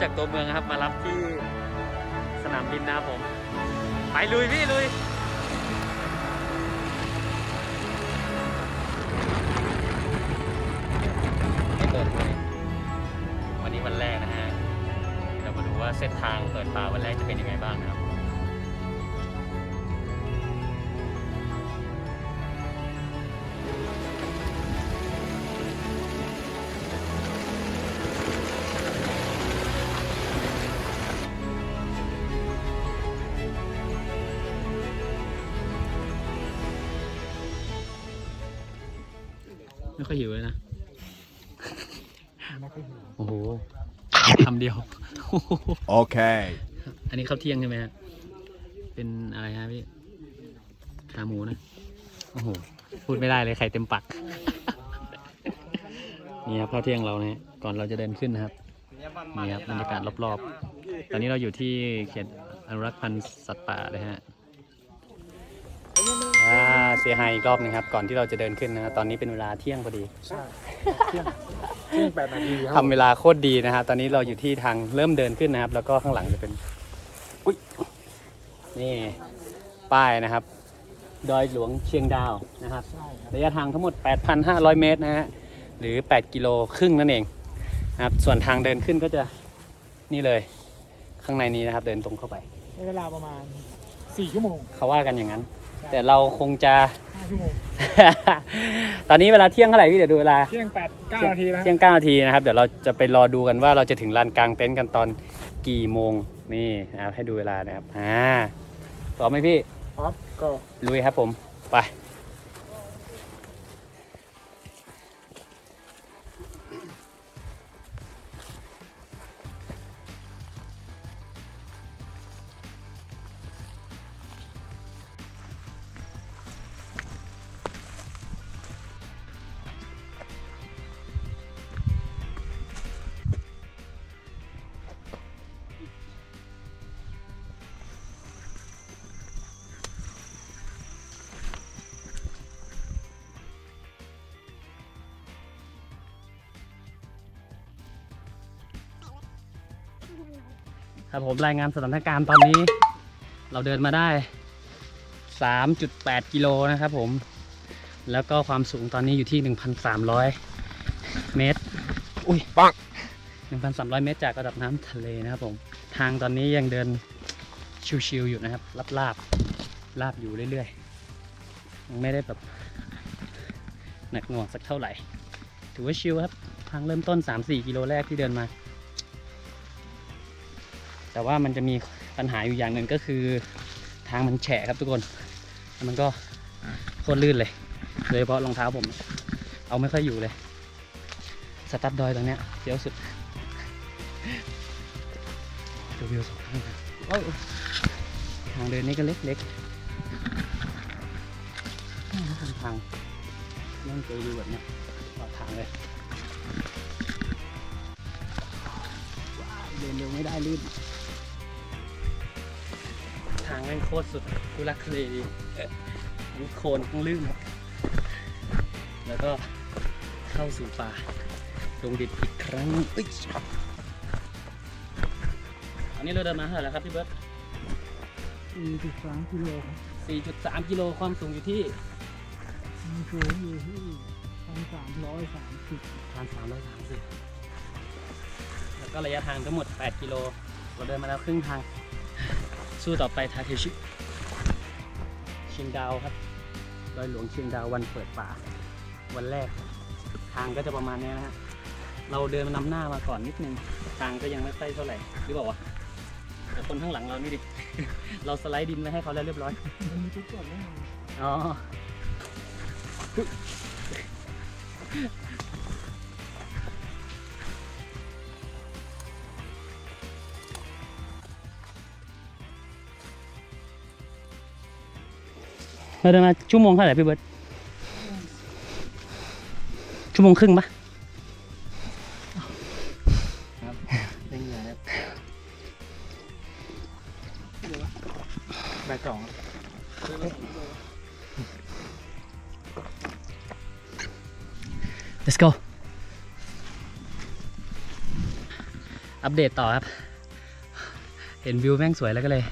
จากตัวเมืองครับ มารับที่สนามบินนะครับผม ไปลุยพี่ลุยไม่เปิดเลยวันนี้วันแรกนะฮะเรามาดูว่าเส้นทางเปิดป่าวันแรกจะเป็นยังไงบ้างนะครับ ค่อยหิวเลยนะ โอ้โหคำเดียว Okay. อันนี้ข้าวเที่ยงใช่ไหมฮะเป็นอะไรฮะพี่ ขาหมูนะ โอ้โห พูดไม่ได้เลยไข่เต็มปักนี่ครับข้าวเที่ยงเรานะฮะก่อนเราจะเดินขึ้นนะครับ นี่ครับบรรยากาศรอบๆ ตอนนี้เราอยู่ที่เขตอนุรักษ์พันธุ์สัตว์ป่าเลยฮะอ่า เสียหายอีกรอบหนึงครับ ก่อนที่เราจะเดินขึ้นนะฮะตอนนี้เป็นเวลาเที่ยงพอดี ใช่เที่ยงเที่ยงแปดนาทีครับทำเวลาโคตรดีนะครับ ตอนนี้เราอยู่ที่ทางเริ่มเดินขึ้นนะครับ แล้วก็ข้างหลังจะเป็น อุ้ยนี่ ป้ายนะครับ ดอยหลวงเชียงดาวนะครับ ใช่ครับระยะทางทั้งหมด 8,500 เมตรนะฮะ หรือ 8 กิโลครึ่งนั่นเองนะครับ ส่วนทางเดินขึ้นก็จะนี่เลย ข้างในนี้นะครับ เดินตรงเข้าไป ใช้เวลาประมาณสี่ชั่วโมง เขาว่ากันอย่างนั้น แต่เราคงจะ ห้าชั่วโมงตอนนี้เวลาเที่ยงเท่าไหร่พี่เดี๋ยวดูเวลา เที่ยงแปดเก้านาทีแล้วเที่ยงเก้านาทีนะครับ เดี๋ยวเราจะไปรอดูกันว่าเราจะถึงลานกลางเต็นท์กันตอนกี่โมงนี่นะครับให้ดูเวลานะครับอ่าพร้อมไหมพี่ ครับก็ ลุยครับผม ไป ครับผมรายงานสถานการณ์ตอนนี้ เราเดินมาได้ 3.8 กิโลนะครับผม แล้วก็ความสูงตอนนี้อยู่ที่ 1,300 เมตร อุ้ยปัง1,300 เมตรจากระดับน้ำทะเลนะครับผม ทางตอนนี้ยังเดินชิวๆอยู่นะครับลาบลาบๆลาบอยู่เรื่อยๆยังไม่ได้แบบหนักหน่วงสักเท่าไหร่ ถือว่าชิวครับ ทางเริ่มต้น 3-4 กิโลแรกที่เดินมา แต่ว่ามันจะมีปัญหาอยู่อย่างหนึ่งก็คือ ทางมันแฉะครับทุกคนมันก็โคตรลื่นเลยโดยเฉพาะรองเท้าผม เอาไม่ค่อยอยู่เลย สตัดดอยตรงเนี้ยเสียวสุดดูวิวสองข้างทางทางเดินนี่ก็เล็กๆนี่นะทางนั่งเจอวิวแบบเนี้ยตลอดทางเลยว้าเดินเร็วไม่ได้ลื่นางแม่งโคตรสุดกูรักทะเลดีเอ๊ะทั้งโคลนทั้งลื่นครับแล้วก็เข้าสู่ป่าดงดิบอีกครั้งอุ๊ยอันนี้เราเดินมาเท่าไหร่แล้วครับพี่เบิร์ตสี่สิบสามกิโลครับ4.3 กิโลความสูงอยู่ที่มีสูงอยู่ที่พันสามร้อยสามสิบ1,330 แล้วก็ระยะทางทั้งหมด 8 กิโล เราเดินมาแล้วครึ่งทาง สู้ต่อไปทาเคชิเชียงดาวครับดอยหลวงเชียงดาววันเปิดป่า วันแรก ทางก็จะประมาณเนี้ยนะฮะเราเดินนำหน้ามาก่อนนิดนึง ทางก็ยังไม่ค่อยเท่าไหร่หรือเปล่าวะแต่คนข้างหลังเรานี่ดิ เราสไลด์ดินไว้ให้เขาแล้วเรียบร้อยมันมีทุกส่วนแน่อ๋อ เราเดินมาชั่วโมงเท่าไหร่พี่เบิร์ตชั่วโมงครึ่งปะเร่งเลยแบกสอง let's go อัปเดตต่อครับ เห็นวิวแม่งสวยแล้วก็เลย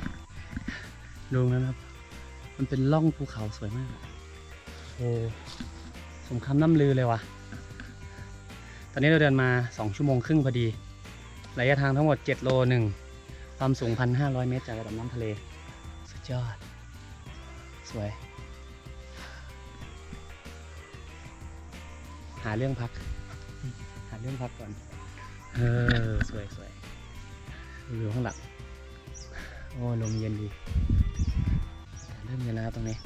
ดูนะครับ มันเป็นล่องภูเขาสวยมาก โอ้สมคำน้ำลือเลยว่ะ ตอนนี้เราเดินมา 2 ชั่วโมงครึ่งพอดี ระยะทางทั้งหมด 7 โลหนึ่ง ความสูง 1,500 เมตรจากระดับน้ำทะเล สุดยอด สวย หาเรื่องพัก หาเรื่องพักก่อน เออ สวยสวยวิวข้างหลังโอ้ ลมเย็นดี เริ่มเย็นแล้วครับตรงนี้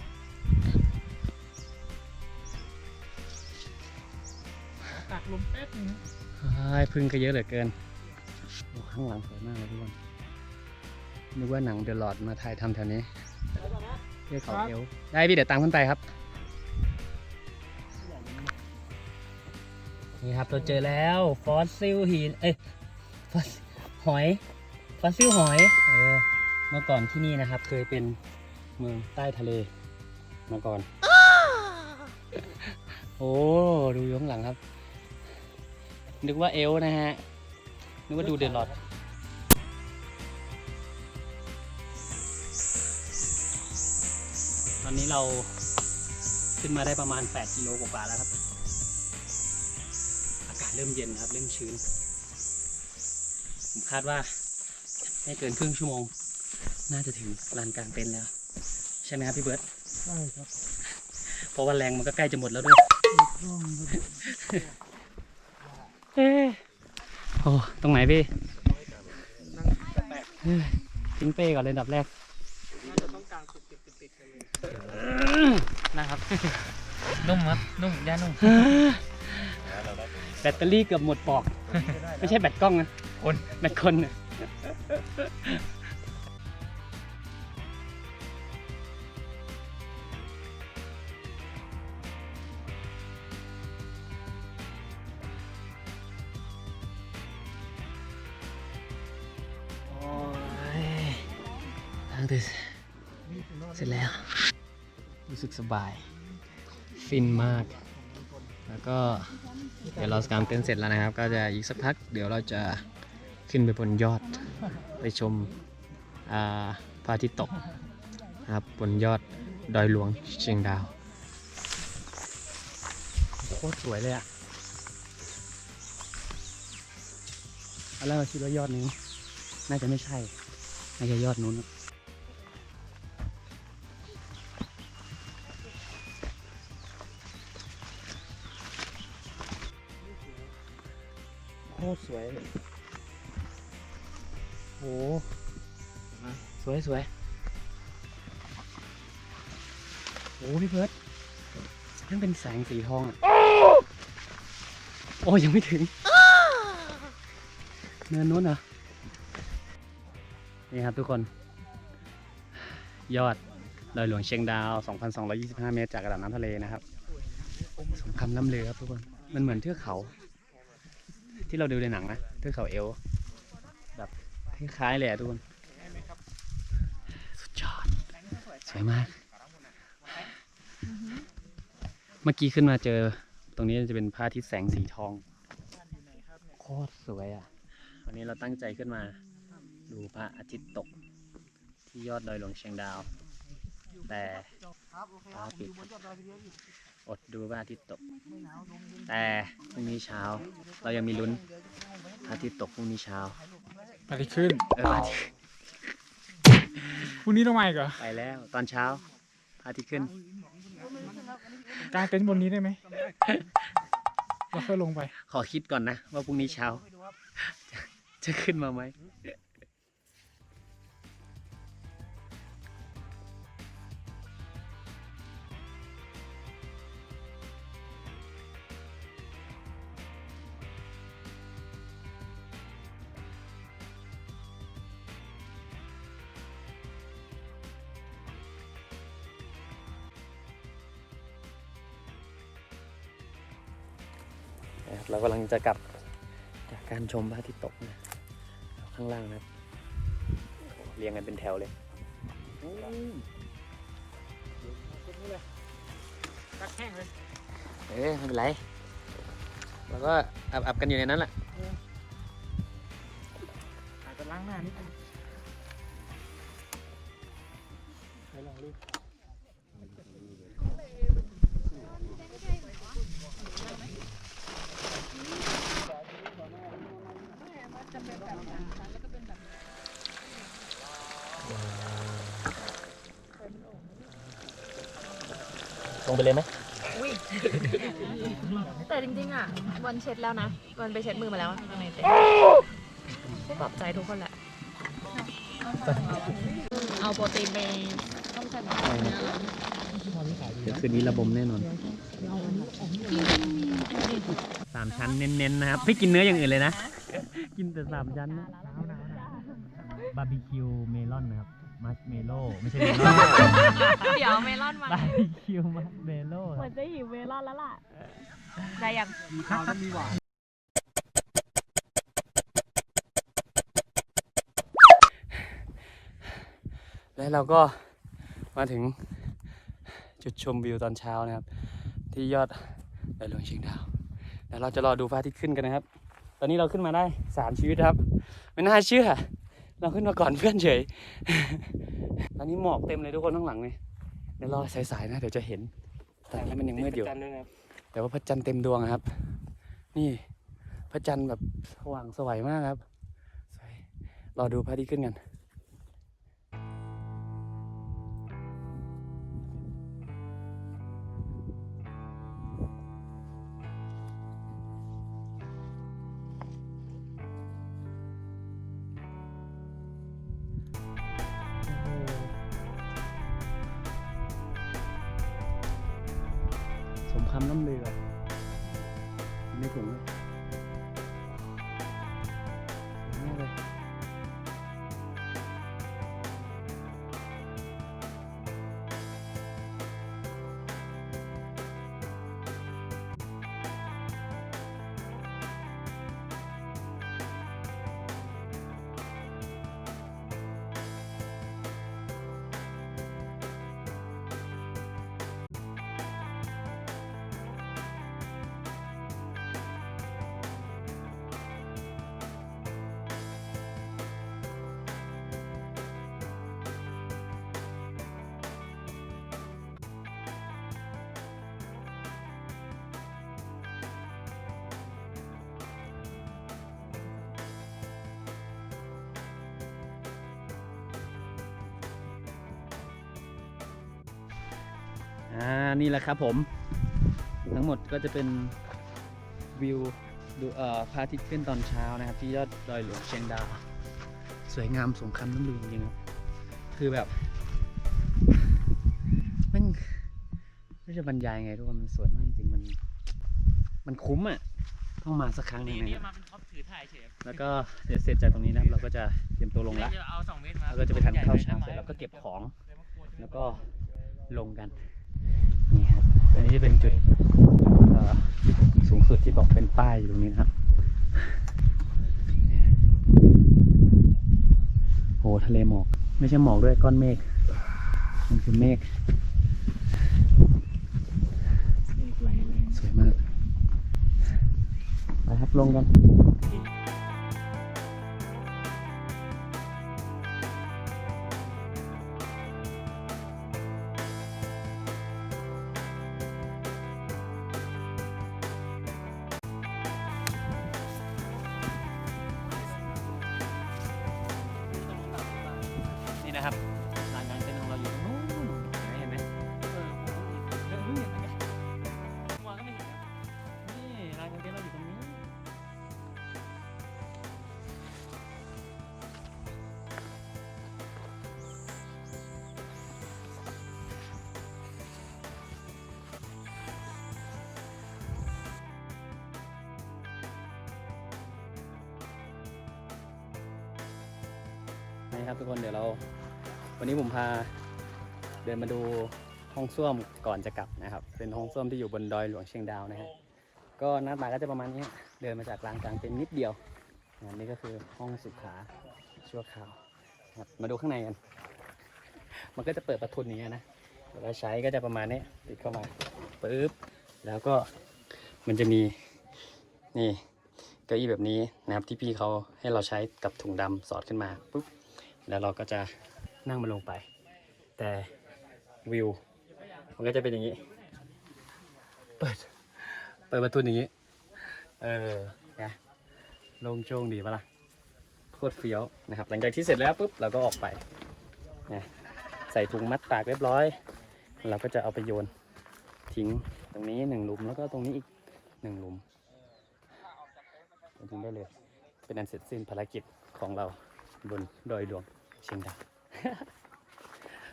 ตักลมแป๊บนึงไอ้ยพึ่งก็เยอะเหลือเกินโอ้ข้างหลังสวยมากเลยทุกคนนึกว่าหนังเดอะลอดมาถ่ายทำแถวนี้เรียกเขาเอวได้พี่เดี๋ยวตามขึ้นไปครับ นี่ครับเราเจอแล้ว ฟอสซิลหิน เอ้ยฟอสหอย ฟอสซิลหอย เออ เมื่อก่อนที่นี่นะครับ เคยเป็น เมืองใต้ทะเลมาก่อน โอ้ดูอยู่ข้างหลังครับ นึกว่าเอลนะฮะ นึกว่าดูเดอะลอดตอนนี้เราขึ้นมาได้ประมาณ 8 กิโลกว่าแล้วครับ อากาศเริ่มเย็นครับ เริ่มชื้น ผมคาดว่า ไม่เกินครึ่งชั่วโมง น่าจะถึงลานกลางเต็นท์แล้ว ช่ไหมครับพี่เบิร์ตใช่ครับ เพราะว่าแรงมันก็ใกล้จะหมดแล้วด้วยถูกต้องครับเอ๊ะโอ้ตรงไหนพี่เฮ้ยทิ้งเป้ก่อนเลยอันดับแรกนะครับ นุ่มครับ นุ่มย่านุ่ม แบตเตอรี่เกือบหมดปอก ไม่ใช่แบตกล้องนะคนแบตคนนะ ทางเดินเสร็จแล้ว รู้สึกสบาย ฟินมาก แล้วก็เดี๋ยวเรากางเต็นท์เสร็จแล้วนะครับ ก็จะอีกสักพัก เดี๋ยวเราจะขึ้นไปบนยอด ไปชมอ่าพระอาทิตย์ตกนะครับบนยอดดอยหลวงเชียงดาว โคตรสวยเลยอะตอนแรกเราคิดว่ายอดนี้ น่าจะไม่ใช่ น่าจะยอดนู้น คตรสวยโหสวยสวยโอ้พี่เพิร์ดนั่นเป็นแสงสีทองอะ โอ้ยังไม่ถึง เนินนู้นเหรอ นี่ครับทุกคน ยอดดอยหลวงเชียงดาว 2,225 เมตรจากระดับน้ำทะเลนะครับ สมคำล่ำลือครับทุกคน มันเหมือนเทือกเขา ที่เราดูในหนังนะเทือกเขาเอลแบบคล้ายๆเลยอะทุกคน สุดยอด สวยมาก เมื่อกี้ขึ้นมาเจอ ตรงนี้จะเป็นพระอาทิตย์แสงสีทอง โคตรสวยอะ วันนี้เราตั้งใจขึ้นมา ดูพระอาทิตย์ตก ที่ยอดดอยหลวงเชียงดาว แต่ฟ้าปิด อดดูพระอาทิตย์ตก แต่พรุ่งนี้เช้า เรายังมีลุ้นพระอาทิตย์ตกพรุ่งนี้เช้าไปที่ขึ้นเออพระอาทิตย์พรุ่งนี้ต้องมาอีกเหรอไปแล้วตอนเช้าพระอาทิตย์ขึ้นกางเต็นท์บนนี้ได้ไหมเราค่อยลงไป ขอคิดก่อนนะ ว่าพรุ่งนี้เช้า จะจะขึ้นมาไหม จะกลับจากการชมพระอาทิตย์ตกนะข้างล่างนะเรียงกันเป็นแถวเลยตักแห้งเลย เอ้ยไม่เป็นไรเราก็อับๆกันอยู่ในนั้นแหละ ช็ดแล้วนะวันไปเช็ดมือมาแล้วข้างในเต็มผู้ปลอบใจทุกคนแหละ เอาโปรตีนไปต้มใส่หมูเนื้อเหรอเดี๋ยวคืนนี้ระบมแน่นอนสามชั้นเน้นๆนะครับไม่กินเนื้ออย่างอื่นเลยนะ กินแต่สามชั้นนะบาร์บีคิวเมลอนนะครับมัชเมโล่ไม่ใช่เมลอนเดี๋ยวเมลอนมาบาร์บีคิวมัชเมโล่เหมือนจะหิวเมลอนแล้วล่ะ ได้ยังมีข้าวก็มีหวานและเราก็มาถึงจุดชมวิวตอนเช้านะครับ ที่ยอดดอยหลวงเชียงดาวเดี๋ยวเราจะรอดูพระอาทิตย์ขึ้นกันนะครับ ตอนนี้เราขึ้นมาได้สามชีวิตครับ ไม่น่าเชื่อ เราขึ้นมาก่อนเพื่อนเฉย ตอนนี้หมอกเต็มเลยทุกคนข้างหลังเลยเดี๋ยวรอสายๆนะเดี๋ยวจะเห็นแต่อันนี้มันยังมืดอยู่ แต่ว่าพระจันทร์เต็มดวงครับ นี่พระจันทร์แบบสว่างสวยมากครับรอดูพระอาทิตย์ขึ้นกัน สมคำน้ำเรือในถุง อ่านี่แหละครับผม ทั้งหมดก็จะเป็นวิวดูเอ่อพระอาทิตย์ขึ้นตอนเช้านะครับ ที่ยอดดอยหลวงเชียงดาว สวยงามสมคำน้ำลือจริงๆครับคือแบบแมันไม่จะบรรยายไงทุกคนมันสวยมากจริงๆมันมันคุ้มอะต้องมาสักครั้งหนึงนี่นะครับมาเป็นท็อปถือถ่ายเฉยแล้วก็เดี๋ยวเสร็จจากตรงนี้นะครับเราก็จะเตรียมตัวลงละจะเอาสองเมตรมาแล้วก็จะไปทานข้าวเช้าเสร็จแล้วก็เก็บของ แล้วก็ลงกันนี่ครับ อันนี้จะเป็นจุดสูงสุดที่บอกเป็นป้ายอยู่ตรงนี้นะครับโหทะเลหมอก ไม่ใช่หมอกด้วยก้อนเมฆมันคือเมฆสวยมากไปครับลงกัน นี่ครับ ทุกคนเดี๋ยวเรา วันนี้ผมพาเดินมาดูห้องส้วมก่อนจะกลับนะครับ เป็นห้องส้วมที่อยู่บนดอยหลวงเชียงดาวนะฮะก็หน้าตาก็จะประมาณนี้เดินมาจากลานกลางเต็นนิดเดียวนะนี่ก็คือห้องสุขาชั่วคราวครับมาดูข้างในกัน มันก็จะเปิดประทุนอย่างเงี้นะเวลาใช้ก็จะประมาณนี้ติดเข้ามาปึ๊บแล้วก็มันจะมีนี่เก้าอี้แบบนี้นะครับที่พี่เขาให้เราใช้กับถุงดำสอดขึ้นมาปุ๊บ แล้วเราก็จะนั่งมันลงไป แต่วิว มันก็จะเป็นอย่างนี้ เปิด เปิดประตูอย่างนี้ เออนะลงโจงดีปะล่ะโคตรเฟี้ยวนะครับ หลังจากที่เสร็จแล้วปุ๊บเราก็ออกไปนะใส่ถุงมัดปากเรียบร้อย เราก็จะเอาไปโยนทิ้งตรงนี้หนึ่งหลุมแล้วก็ตรงนี้อีกหนึ่งหลุมโยนทิ้งได้เลย เป็นอันเสร็จสิ้นภารกิจของเราบนดอยหลวง เชียงดาว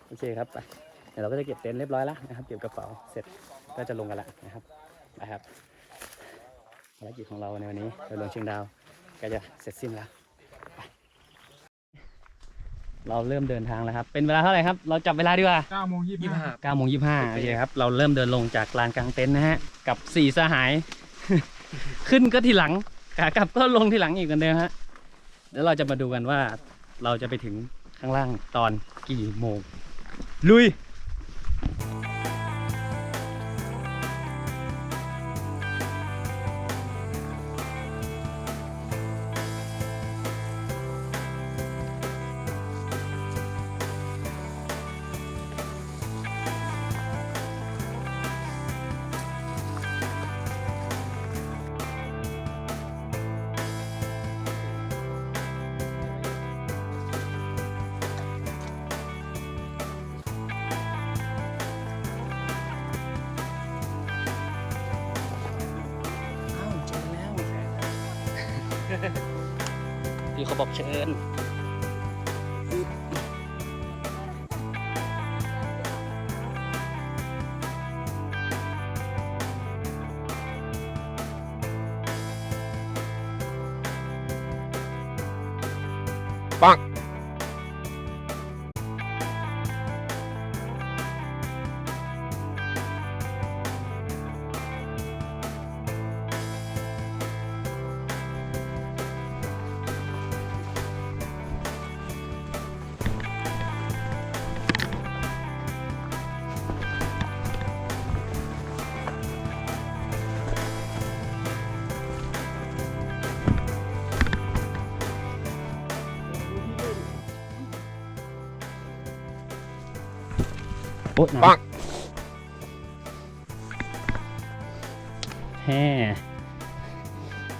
โอเคครับไปเดี๋ยวเราก็จะเก็บเต็นท์เรียบร้อยแล้วนะครับ เก็บกระเป๋าเสร็จก็จะลงกันละนะครับนะครับภารกิจของเราในวันนี้ดอยหลวงเชียงดาวก็จะเสร็จสิ้นแล้วไปเราเริ่มเดินทางแล้วครับ เป็นเวลาเท่าไหร่ครับ เราจับเวลาดีกว่า9โมง25 9โมง25โอเคครับ เราเริ่มเดินลงจากลานกลางเต็นท์นะฮะ กับสี่สหาย ขึ้นก็ทีหลัง ขากลับก็ลงทีหลังอีกเหมือนเดิมฮะ เดี๋ยวเราจะมาดูกันว่าเราจะไปถึง ข้างล่างตอนกี่โมง ลุย เขาบอกเชิญ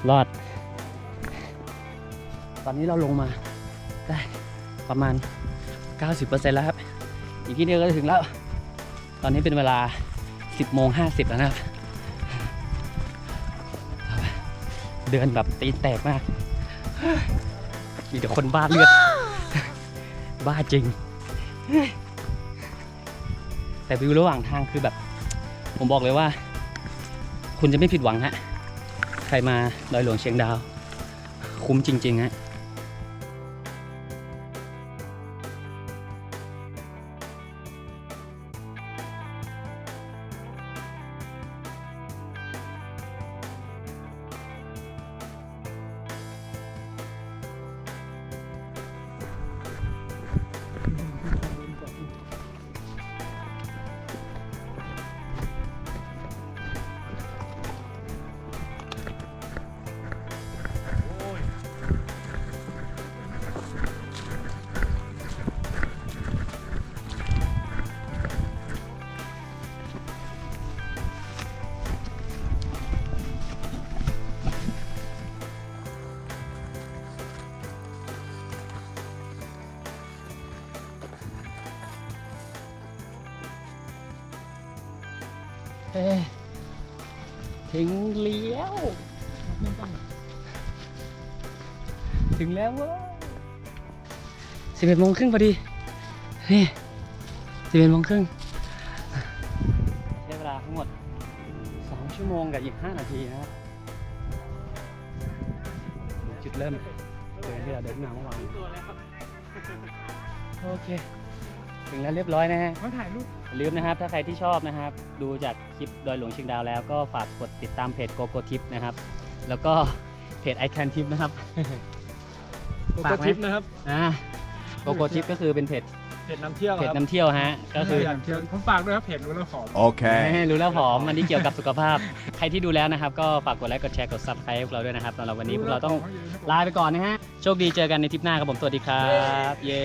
รอด ตอนนี้เราลงมาได้ประมาณ 90%แล้วครับ อีกทีเดียวก็ถึงแล้ว ตอนนี้เป็นเวลา 10โมง50 แล้วนะครับ เดินแบบตีแตกมากมีแต่คนบ้าเลือด บ้าจริง แต่วิวระหว่างทางคือแบบ ผมบอกเลยว่า คุณจะไม่ผิดหวังฮะ ใครมาดอยหลวงเชียงดาว คุ้มจริงๆฮะ ถึงเลี้ยว ถึงแล้วเว้ยสิบเอ็ดโมงครึ่งพอดี นี่สิบเอ็ดโมงครึ่งใช้เวลาทั้งหมดสองชั่วโมงกับอีกห้านาทีนะครับ จุดเริ่มเดินที่เราเดินมาเมื่อวานโอเค ถึงแล้วเรียบร้อยนะฮะมาถ่ายรูปอย่าลืมนะครับ ถ้าใครที่ชอบนะครับ ดูจากคลิปดอยหลวงเชียงดาวแล้วก็ฝากกดติดตามเพจโกโก้ทิปนะครับ แล้วก็เพจไอแคนทิปนะครับ โกฝาโก้กไหม ทิปนะครับอ่าโกโก้ทิปก็คือเป็นเพจเพจน้ำเที่ยวเพจน้ำเที่ยวฮะก็คือน้ำเที่ยวผมฝากด้วยครับเพจรู้แล้วขอ Okay. รู้แล้วผอมอันนี้เกี่ยวกับสุขภาพ ใครที่ดูแล้วนะครับ ก็ฝากกดไลค์ กดแชร์ กด subscribe พวกเราด้วยนะครับสำหรับวันนี้พวกเราต้องลาไปก่อนนะฮะ โชคดีเจอกันในทริปหน้าครับผม สวัสดีครับ เย้